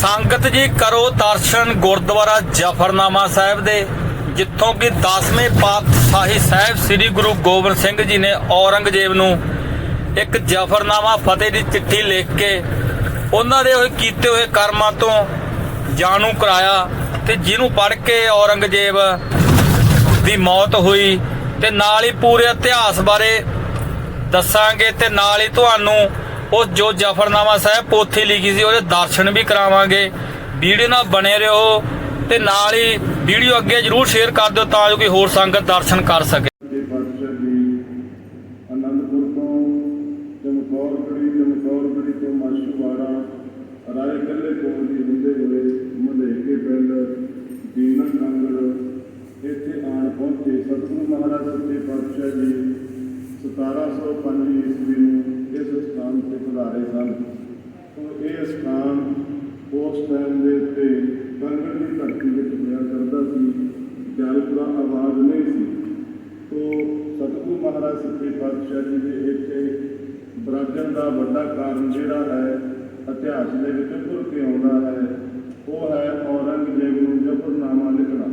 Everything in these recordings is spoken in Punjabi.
ਸੰਗਤ ਜੀ ਕਰੋ ਦਰਸ਼ਨ ਗੁਰਦੁਆਰਾ ਜਫਰਨਾਮਾ ਸਾਹਿਬ ਦੇ, ਜਿੱਥੋਂ ਕਿ 10ਵੇਂ ਪਾਤਸ਼ਾਹੀ ਸਾਹਿਬ ਸ੍ਰੀ ਗੁਰੂ ਗੋਬਿੰਦ ਸਿੰਘ ਜੀ ਨੇ ਔਰੰਗਜ਼ੇਬ ਨੂੰ ਇੱਕ ਜਫਰਨਾਮਾ ਫਤਿਹ ਦੀ ਚਿੱਠੀ ਲਿਖ ਕੇ ਉਹਨਾਂ ਦੇ ਹੋਏ ਕੀਤੇ ਹੋਏ ਕਰਮਾਂ ਤੋਂ ਜਾਣੂ ਕਰਾਇਆ ਤੇ ਜਿਹਨੂੰ ਪੜ੍ਹ ਕੇ ਔਰੰਗਜ਼ੇਬ ਦੀ ਮੌਤ ਹੋਈ ਤੇ ਨਾਲ ਹੀ ਪੂਰੇ ਇਤਿਹਾਸ ਬਾਰੇ ਦੱਸਾਂਗੇ ਤੇ ਨਾਲ ਹੀ ਤੁਹਾਨੂੰ ਉਹ ਜੋ ਜਫਰਨਾਮਾ ਸਾਹਿਬ ਪੋਥੀ ਲਿਖੀ ਸੀ, ਉਹਦੇ ਦਰਸ਼ਨ ਵੀ ਕਰਾਵਾਂਗੇ। ਵੀਡੀਓ ਨਾਲ ਬਣੇ ਰਹੋ ਤੇ ਨਾਲ ਹੀ ਵੀਡੀਓ ਅੱਗੇ ਜਰੂਰ ਸ਼ੇਅਰ ਕਰ ਦਿਓ ਤਾਂ ਜੋ ਕੋਈ ਹੋਰ ਸੰਗਤ ਦਰਸ਼ਨ ਕਰ ਸਕੇ। ਜੀ ਪਾਤਸ਼ਾਹ ਜੀ ਤੋਂ ਚਮਕੌਰਗੜੀ ਚਮਕੌਰਗੜੀ ਤੋਂ ਮਾਸ਼ੂਵਾੜਾ ਰਾਏ ਕੱਲੇ ਕੋਲ ਦੀ ਹੁੰਦੇ ਹੋਏ ਮਧੇਕੇ ਪਿੰਡ ਦੀਨਾ ਕੰਗੜ ਇੱਥੇ ਆਣ ਪਹੁੰਚੇ ਸਤਿਗੁਰੂ ਮਹਾਰਾਜ ਸੱਚੇ ਪਾਤਸ਼ਾਹ ਜੀ 1705 ਈਸਵੀ ਨੂੰ ਇਸ ਸਥਾਨ ਤੇ ਪਧਾਰੇ ਸਨ। ਤੋਂ ਇਹ ਸਥਾਨ ਉਸ ਟਾਈਮ ਦੇ ਉੱਤੇ ਕੰਗੜ ਦੀ ਧਰਤੀ ਵਿੱਚ ਹੋਇਆ ਕਰਦਾ ਸੀ ਜਲ ਆਵਾਜ਼ ਨਹੀਂ ਸੀ। ਤੋ ਸਤਿਗੁਰੂ ਮਹਾਰਾਜ ਸੱਚੇ ਪਾਤਸ਼ਾਹ ਜੀ ਦੇ ਇੱਥੇ ਬਰਾਜਨ ਦਾ ਵੱਡਾ ਕਾਰਨ ਜਿਹੜਾ ਹੈ, ਇਤਿਹਾਸ ਦੇ ਵਿੱਚ ਭੁਰ ਕੇ ਆਉਂਦਾ ਹੈ, ਉਹ ਹੈ ਔਰੰਗਜ਼ੇਬ ਨੂੰ ਜਫਰਨਾਮਾ ਲਿਖਣਾ।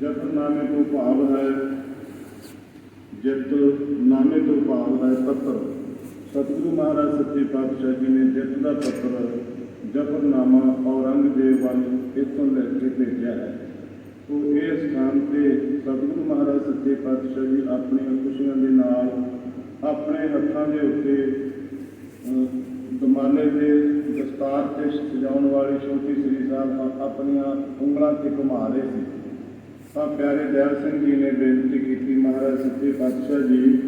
ਜਫਰਨਾਮੇ ਤੋਂ ਭਾਵ ਹੈ, ਜਿੱਤ ਨਾਮੇ ਤੋਂ ਭਾਵ ਹੈ ਪੱਤਰ। ਸਤਿਗੁਰੂ ਮਹਾਰਾਜ, ਸੱਚੇ ਪਾਤਸ਼ਾਹ ਜੀ ਨੇ ਜਿੱਤ ਦਾ ਪੱਤਰ, ਜਫਰਨਾਮਾ ਔਰੰਗਜ਼ੇਬ ਵੱਲ ਇੱਥੋਂ ਲੈ ਕੇ ਭੇਜਿਆ ਹੈ। ਸੋ ਇਹ ਸਥਾਨ ਤੇ ਸਤਿਗੁਰੂ ਮਹਾਰਾਜ, ਸੱਚੇ ਪਾਤਸ਼ਾਹ ਜੀ ਆਪਣੀਆਂ ਖੁਸ਼ੀਆਂ ਦੇ ਨਾਲ, ਆਪਣੇ ਹੱਥਾਂ ਦੇ ਉੱਤੇ ਦਮਾਨੇ ਦੇ ਦਸਤਾਰ ਤੇ ਸਜਾਉਣ ਵਾਲੀ ਛੋਟੀ ਸ੍ਰੀ ਸਾਹਿਬ ਆਪਣੀਆਂ ਉਂਗਲਾਂ ਤੇ ਘੁਮਾ ਰਹੇ ਸੀ। ਤਾਂ ਪਿਆਰੇ ਦਇਲ ਸਿੰਘ ਜੀ ਨੇ ਬੇਨਤੀ ਕੀਤੀ, ਮਹਾਰਾਜ, ਸੱਚੇ ਪਾਤਸ਼ਾਹ ਜੀ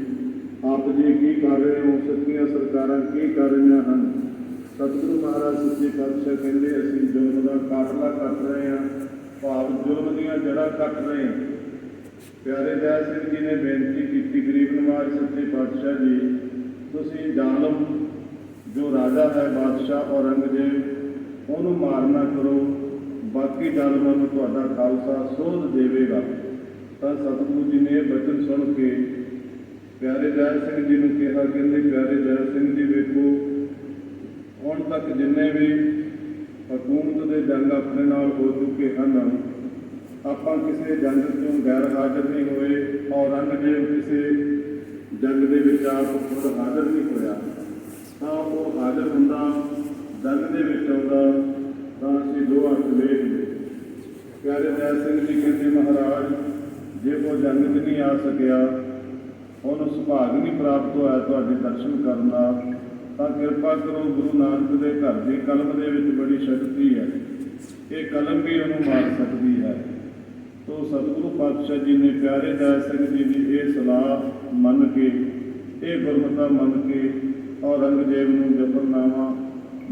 ਆਪ ਜੀ ਕੀ ਕਰ ਰਹੇ ਹੋ? ਸੱਚੀਆਂ ਸਰਕਾਰਾਂ ਕੀ ਕਰ ਰਹੀਆਂ ਹਨ? ਸਤਿਗੁਰੂ ਮਹਾਰਾਜ ਸੱਚੇ ਪਾਤਸ਼ਾਹ ਕਹਿੰਦੇ, ਅਸੀਂ ਜ਼ੁਲਮ ਦਾ ਕਾਟਲਾ ਕੱਟ ਰਹੇ ਹਾਂ, ਭਾਵ ਜ਼ੁਲਮ ਦੀਆਂ ਜੜ੍ਹਾਂ ਕੱਟ ਰਹੇ ਹਾਂ। ਪਿਆਰੇ ਦਇਲ ਸਿੰਘ ਜੀ ਨੇ ਬੇਨਤੀ ਕੀਤੀ, ਗਰੀਬ ਨਵਾਜ ਸੱਚੇ ਪਾਤਸ਼ਾਹ ਜੀ, ਤੁਸੀਂ ਜ਼ਾਲਮ ਜੋ ਰਾਜਾ ਹੈ ਬਾਦਸ਼ਾਹ ਔਰੰਗਜ਼ੇਬ, ਉਹਨੂੰ ਮਾਰਨਾ ਕਰੋ, ਬਾਕੀ ਜ਼ਾਲਮਾਂ ਨੂੰ ਤੁਹਾਡਾ ਖਾਲਸਾ ਸੋਧ ਦੇਵੇਗਾ। ਤਾਂ ਸਤਿਗੁਰੂ ਜੀ ਨੇ ਇਹ ਬਚਨ ਸੁਣ ਕੇ ਪਿਆਰੇ ਦਇਲ ਸਿੰਘ ਜੀ ਨੂੰ ਕਿਹਾ, ਕਹਿੰਦੇ, ਪਿਆਰੇ ਦਇਲ ਸਿੰਘ ਜੀ ਵੇਖੋ, ਹੁਣ ਤੱਕ ਜਿੰਨੇ ਵੀ ਹਕੂਮਤ ਦੇ ਜੰਗ ਆਪਣੇ ਨਾਲ ਹੋ ਚੁੱਕੇ ਹਨ, ਆਪਾਂ ਕਿਸੇ ਜੰਗ ਤੋਂ ਗੈਰ ਹਾਜ਼ਰ ਨਹੀਂ ਹੋਏ, ਔਰੰਗਜ਼ੇਬ ਕਿਸੇ ਜੰਗ ਦੇ ਵਿੱਚ ਆਪ ਖੁਦ ਹਾਜ਼ਰ ਨਹੀਂ ਹੋਇਆ। ਤਾਂ ਉਹ ਹਾਜ਼ਰ ਹੁੰਦਾ, ਜੰਗ ਦੇ ਵਿੱਚ ਆਉਂਦਾ, ਤਾਂ ਅਸੀਂ ਦੋ ਹੱਥ ਵੇਖਦੇ ਪਿਆਰੇ ਦਇਲ ਸਿੰਘ ਜੀ ਕਹਿੰਦੇ, ਮਹਾਰਾਜ, ਜੇ ਉਹ ਜੰਗ 'ਚ ਨਹੀਂ ਆ ਸਕਿਆ ਉਹਨੂੰ ਸੁਭਾਗ ਵੀ ਪ੍ਰਾਪਤ ਹੋਇਆ ਤੁਹਾਡੇ ਦਰਸ਼ਨ ਕਰਨ ਦਾ ਤਾਂ ਕਿਰਪਾ ਕਰੋ ਗੁਰੂ ਨਾਨਕ ਦੇ ਘਰ ਦੀ ਕਲਮ ਦੇ ਵਿੱਚ ਬੜੀ ਸ਼ਕਤੀ ਹੈ। ਇਹ ਕਲਮ ਵੀ ਉਹਨੂੰ ਮਾਰ ਸਕਦੀ ਹੈ। ਤੋ ਸਤਿਗੁਰੂ ਪਾਤਸ਼ਾਹ ਜੀ ਨੇ ਪਿਆਰੇ ਦਇਆ ਸਿੰਘ ਜੀ ਦੀ ਇਹ ਸਲਾਹ ਮੰਨ ਕੇ, ਇਹ ਗੁਰਮਤਾ ਮੰਨ ਕੇ ਔਰੰਗਜ਼ੇਬ ਨੂੰ ਜਫਰਨਾਮਾ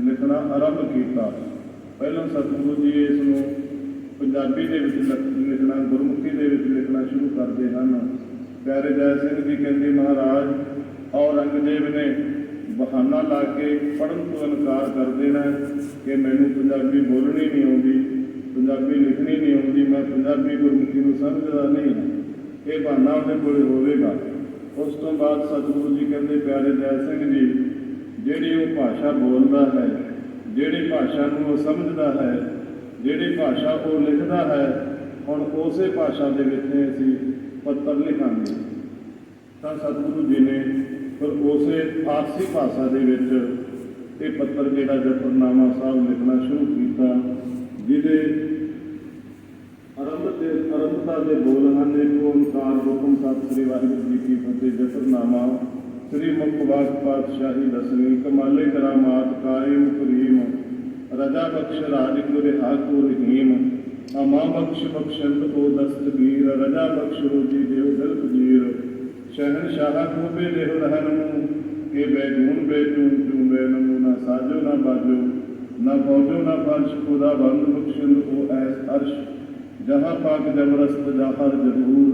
ਲਿਖਣਾ ਆਰੰਭ ਕੀਤਾ। ਪਹਿਲਾਂ ਸਤਿਗੁਰੂ ਜੀ ਇਸ ਨੂੰ ਪੰਜਾਬੀ ਦੇ ਵਿੱਚ ਲਿਖਣਾ, ਗੁਰਮੁਖੀ ਦੇ ਵਿੱਚ ਲਿਖਣਾ ਸ਼ੁਰੂ ਕਰਦੇ ਹਨ। ਪਿਆਰੇ ਦਇਆ ਸਿੰਘ ਜੀ ਕਹਿੰਦੇ ਮਹਾਰਾਜ, ਔਰੰਗਜ਼ੇਬ ਨੇ ਬਹਾਨਾ ਲਾ ਕੇ ਪੜ੍ਹਨ ਤੋਂ ਇਨਕਾਰ ਕਰ ਦੇਣਾ ਕਿ ਮੈਨੂੰ ਪੰਜਾਬੀ ਬੋਲਣੀ ਨਹੀਂ ਆਉਂਦੀ, ਪੰਜਾਬੀ ਲਿਖਣੀ ਨਹੀਂ ਆਉਂਦੀ, ਮੈਂ ਪੰਜਾਬੀ ਗੁਰਮੁਖੀ ਨੂੰ ਸਮਝਦਾ ਨਹੀਂ ਇਹ ਬਹਾਨਾ ਉਹਦੇ ਕੋਲ ਹੋਵੇਗਾ। ਉਸ ਤੋਂ ਬਾਅਦ ਸਤਿਗੁਰੂ ਜੀ ਕਹਿੰਦੇ, ਪਿਆਰੇ ਦਇਆ ਸਿੰਘ ਜੀ, ਜਿਹੜੀ ਉਹ ਭਾਸ਼ਾ ਬੋਲਦਾ ਹੈ, ਜਿਹੜੀ ਭਾਸ਼ਾ ਨੂੰ ਉਹ ਸਮਝਦਾ ਹੈ, ਜਿਹੜੀ ਭਾਸ਼ਾ ਉਹ ਲਿਖਦਾ ਹੈ, ਹੁਣ ਉਸੇ ਭਾਸ਼ਾ ਦੇ ਵਿੱਚ ਅਸੀਂ ਪੱਤਰ ਲਿਖਾਂਗੇ ਤਾਂ ਸਤਿਗੁਰੂ ਜੀ ਨੇ ਫਿਰ ਉਸੇ ਫਾਰਸੀ ਭਾਸ਼ਾ ਦੇ ਵਿੱਚ ਇਹ ਪੱਤਰ ਜਿਹੜਾ ਜਫਰਨਾਮਾ ਸਾਹਿਬ ਲਿਖਣਾ ਸ਼ੁਰੂ ਕੀਤਾ, ਜਿਹਦੇ ਅਰੰਭ ਦੇ ਅਰੰਭਤਾ ਦੇ ਬੋਲ ਹਨ। ਇੱਕ ਓੰਕਾਰ ਹੁਕਮ ਸਤਿ ਸ੍ਰੀ ਵਾਹਿਗੁਰੂ ਜੀ ਕੀ ਫਤਿਹ ਜਫਰਨਾਮਾ ਸ੍ਰੀ ਮੁਖ ਵਾਕ ਪਾਤਸ਼ਾਹੀ ਦਸਵੀਂ, ਕਮਾਲੇ ਕਰਾਮਾਤ ਕਾਇਮ ਕਰੀਮ, ਰਜਾ ਬਖਸ਼ ਰਾਜ ਗੁਰ ਹਾਕੂ ਰਹੀਮ ਅਮਾ ਬਖਸ਼ ਬਖਸ਼ੰਤ ਕੋ ਦਸ ਕਬੀਰ ਰਜਾ ਬਖਸ਼ੋ ਜੀ ਦੇਉ ਦਿਲ ਕਬੀਰ ਸ਼ਹਿਨ ਸ਼ਾਹ ਕੋਬੇ ਦੇਹੁ ਰਹਿਨਮੂ ਕੇ ਬੈਗੂਨ ਬੈਟੂ ਤੂ ਮੈਂ ਨਮੂ, ਨਾ ਸਾਜੋ ਨਾ ਬਾਜੋ, ਨਾ ਪੌਜੋ ਨਾ ਫਰਸ਼, ਖੁਦਾ ਬੰਦ ਬਖਸ਼ੰਤ ਕੋ ਐਸ ਅਰਸ਼। ਜਹਾਂ ਪਾਕ ਜਬਰਸਤ ਜਾਹਰ ਜ਼ਰੂਰ,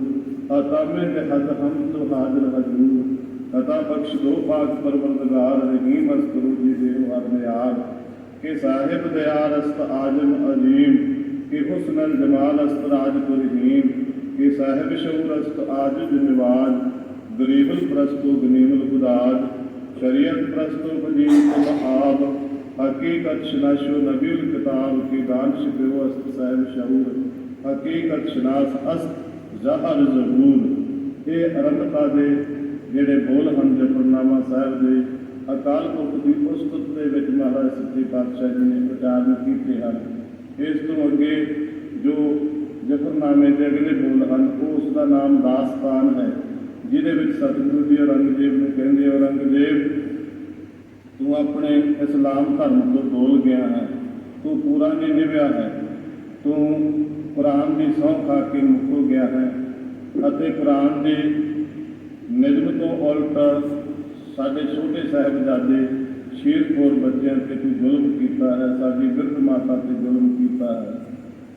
ਅਤਾ ਮੈਂ ਤੇ ਹਦ ਹਮ ਤੋ ਹਾਜ਼ਰ ਹਜ਼ੂਰ। ਅਤਾ ਬਖਸ਼ ਦੋ ਪਾਕ ਪਰਵਰਦਗਾਰ, ਰਹੀਮ ਅਸਤਰੂ ਜੀ ਦੇਹੁ ਆਪਨੇ ਆਪ ਕੇ ਸਾਹਿਬ ਦਿਆਰ ਅਸਤ ਆਜਮ ਅਜੀਮ। ਕਿ ਹੁਸਨ ਜਮਾਲ ਅਸਤ ਰਾਜ ਕੁਰਹੀਨ ਕਿ ਸਾਹਿਬ ਸ਼ੌਰ ਅਸਤ ਆਜਿਜ ਨਿਵਾਜ ਗਰੀਬਲ ਪ੍ਰਸਤੋ ਗਨੀਮਲ ਖੁਦਾਜ ਸ਼ਰੀਅਤ ਪ੍ਰਸਤੋ ਫਜੀਲ ਕੋ ਆਬ ਹਕੀਕਤ ਸ਼ਨਾਸ਼ੋ ਨਬੀਲ ਕਿਤਾਬ ਕੇ ਦਾਨਸ਼ ਪਿਓ ਅਸਤ ਸਾਹਿਬ ਸ਼ੌਰ, ਹਕੀਕਤ ਸ਼ਨਾਸ ਅਸਤ ਜ਼ਾਹਰ ਜ਼ਹੂਰ ਇਹ ਅਰੰਭਤਾ ਦੇ ਜਿਹੜੇ ਬੋਲ ਹਨ ਜਪਰਨਾਮਾ ਸਾਹਿਬ ਦੇ, ਅਕਾਲ ਪੁਰਖ ਦੀ ਪੁਸਤਕ ਦੇ ਵਿੱਚ ਮਹਾਰਾਜ ਸੱਚੇ ਪਾਤਸ਼ਾਹ ਜੀ ਨੇ ਪ੍ਰਚਾਰ ਕੀਤੇ ਹਨ। ਇਸ ਤੋਂ ਅੱਗੇ ਜੋ ਜਫਰਨਾਮੇ ਦੇ ਅਗਲੇ ਬੋਲ ਹਨ ਉਹ ਉਸ ਦਾ ਨਾਮ ਦਾਸਤਾਨ ਹੈ, ਜਿਹਦੇ ਵਿੱਚ ਸਤਿਗੁਰੂ ਜੀ ਔਰੰਗਜ਼ੇਬ ਨੂੰ ਕਹਿੰਦੇ ਔਰੰਗਜ਼ੇਬ, ਤੂੰ ਆਪਣੇ ਇਸਲਾਮ ਧਰਮ ਤੋਂ ਡੋਲ ਗਿਆ ਹੈ, ਤੂੰ ਪੂਰਾ ਨਹੀਂ ਨਿਭਿਆ ਹੈ, ਤੂੰ ਕੁਰਾਨ ਦੀ ਸਹੁੰ ਖਾ ਕੇ ਮੁੱਕ ਗਿਆ ਹੈ ਅਤੇ ਕੁਰਾਨ ਦੇ ਨਿਯਮ ਤੋਂ ਉਲਟ ਸਾਡੇ ਛੋਟੇ ਸਾਹਿਬਜ਼ਾਦੇ ਸ਼ੀਰਖੋਰ ਬੱਚਿਆਂ ਤੇ ਤੂੰ ਜ਼ੁਲਮ ਕੀਤਾ ਹੈ, ਸਾਡੀ ਬਿਰਧ ਮਾਤਾ ਤੇ ਜ਼ੁਲਮ ਕੀਤਾ ਹੈ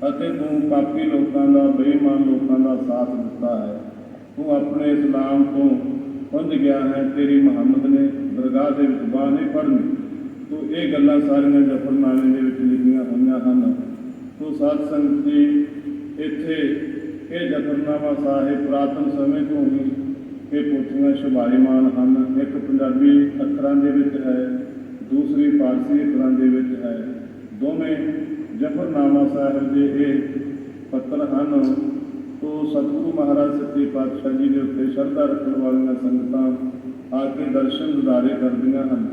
ਅਤੇ ਤੂੰ ਪਾਪੀ ਲੋਕਾਂ ਦਾ, ਬੇਈਮਾਨ ਲੋਕਾਂ ਦਾ ਸਾਥ ਦਿੱਤਾ ਹੈ। ਤੂੰ ਆਪਣੇ ਇਸਲਾਮ ਤੋਂ ਪੁੰਜ ਗਿਆ ਹੈ, ਤੇਰੀ ਮੁਹੰਮਦ ਨੇ ਦਰਗਾਹ ਦੇ ਵਿੱਚ ਬਾਹ ਨਹੀਂ ਫੜਨੀ। ਤੂੰ ਇਹ ਗੱਲਾਂ ਸਾਰੀਆਂ ਜਫਰਨਾਮੇ ਦੇ ਵਿੱਚ ਲਿਖੀਆਂ ਹੋਈਆਂ ਹਨ। ਤੂੰ ਸਾਧ ਸੰਗਤ ਜੀ ਇੱਥੇ ਇਹ ਜਫਰਨਾਮਾ ਸਾਹਿਬ ਪੁਰਾਤਨ ਸਮੇਂ ਤੋਂ ਹੀ ਇਹ ਪੋਥੀਆਂ ਸ਼ੁਭਾਈਮਾਨ ਹਨ। ਇੱਕ ਪੰਜਾਬੀ ਅੱਖਰਾਂ ਦੇ ਵਿੱਚ ਹੈ। ਦੂਸਰੀ ਫਾਰਸੀ ਅੱਖਰਾਂ ਦੇ ਵਿੱਚ ਹੈ। ਦੋਵੇਂ ਜਫਰਨਾਮਾ ਸਾਹਿਬ ਦੇ ਇਹ ਪੱਤਰ ਹਨ। ਤੋ ਸਤਿਗੁਰੂ ਮਹਾਰਾਜ ਸੱਚੇ ਪਾਤਸ਼ਾਹ ਜੀ ਦੇ ਉੱਤੇ ਸ਼ਰਧਾ ਰੱਖਣ ਵਾਲੀਆਂ ਸੰਗਤਾਂ ਆ ਕੇ ਦਰਸ਼ਨ ਦਿਦਾਰੇ ਕਰਦੀਆਂ ਹਨ।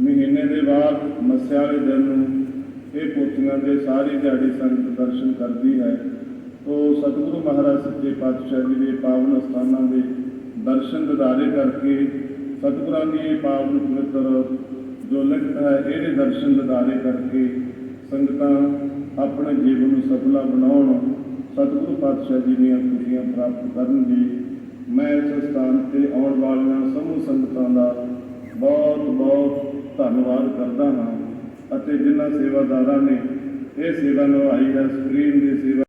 ਮਹੀਨੇ ਦੇ ਬਾਅਦ ਮੱਸਿਆ ਵਾਲੇ ਦਿਨ ਨੂੰ ਇਹ ਪੋਥੀਆਂ ਦੇ ਸਾਰੀ ਦਿਹਾੜੀ ਸੰਗਤ ਦਰਸ਼ਨ ਕਰਦੀ ਹੈ। ਤੋ ਸਤਿਗੁਰੂ ਮਹਾਰਾਜ ਸੱਚੇ ਪਾਤਸ਼ਾਹ ਜੀ ਦੇ ਪਾਵਨ ਸਥਾਨਾਂ ਦੇ ਦਰਸ਼ਨ ਦਿਦਾਰੇ ਕਰਕੇ ਸਤਿਗੁਰਾਂ ਦੀ ਇਹ ਪਾਵਨ ਪਵਿੱਤਰ ਜੋ ਲਿਖਤ ਹੈ ਇਹਦੇ ਦਰਸ਼ਨ ਦਿਦਾਰੇ ਕਰਕੇ ਸੰਗਤਾਂ ਆਪਣੇ ਜੀਵਨ ਨੂੰ ਸਫਲਾ ਬਣਾਉਣ, ਸਤਿਗੁਰੂ ਪਾਤਸ਼ਾਹ ਜੀ ਦੀਆਂ ਖੁਸ਼ੀਆਂ ਪ੍ਰਾਪਤ ਕਰਨ ਦੀ ਮੈਂ ਇਸ ਸਥਾਨ ਤੇ ਆਉਣ ਵਾਲੀਆਂ ਸਮੂਹ ਸੰਗਤਾਂ ਦਾ ਬਹੁਤ ਬਹੁਤ ਧੰਨਵਾਦ ਕਰਦਾ ਹਾਂ ਅਤੇ ਜਿਨ੍ਹਾਂ ਸੇਵਾਦਾਰਾਂ ਨੇ ਇਹ ਸੇਵਾ ਨਿਭਾਈ ਹੈ, ਸਕਰੀਨ ਦੀ ਸੇਵਾ